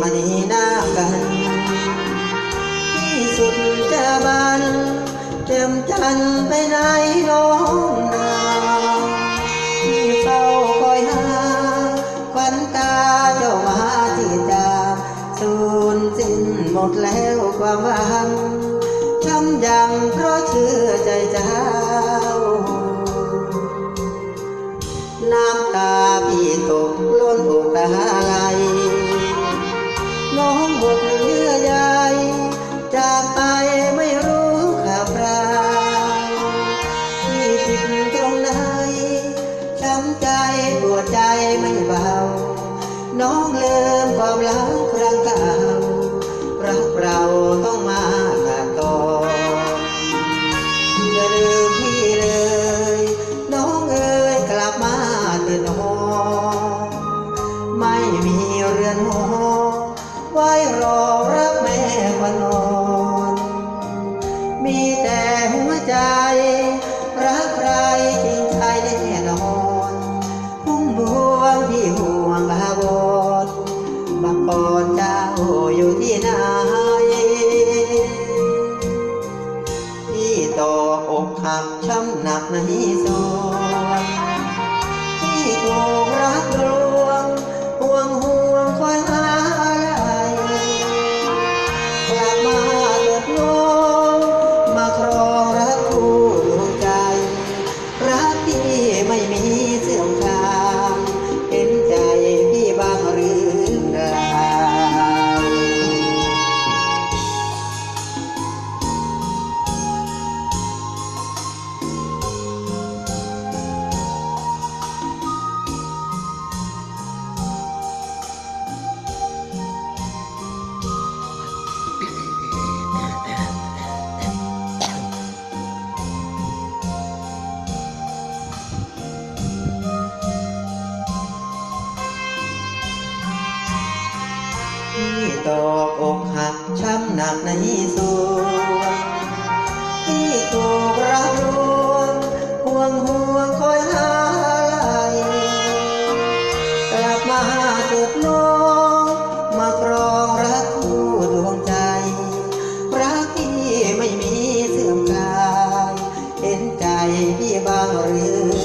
มานีหน้ากันที่สุดจะบันเต็มจันไปไหนน้องนาที่เฝ้าคอยหาควันตาเจ้ามาที่จาสูญสิ้นหมดแล้วความหวังช้ำยังเพราะเชื่อใจเจ้าน้ำตา พี่ตกล้นอกตาไหลน้องหมดเยื่อใยจากไปไม่รู้ข่าวคราวพี่ผิดตรงไหนช้ำใจปวดใจไม่เบา น้องลืมความหลังครั้งเก่า อนหอไว้รอรับแม่วันนอน มีแต่หัวใจ รักใครจริงใจแน่นอนพุ่มพวงพี่ห่วงอาบอนบางปอนเจ้าอยู่ที่ไหนที่ตอกอกหักช้ำหนักในสว ที่ตอกอกหักช้ำหนักในสวงที่ถูกรักลวงห่วงห่วงคอยหาไหลกลับมาเถิดน้องมาครองรักคู่ดวงใจ รักที่ไม่มีเสื่อมคลาย เห็นใจพี่บ้างหรือ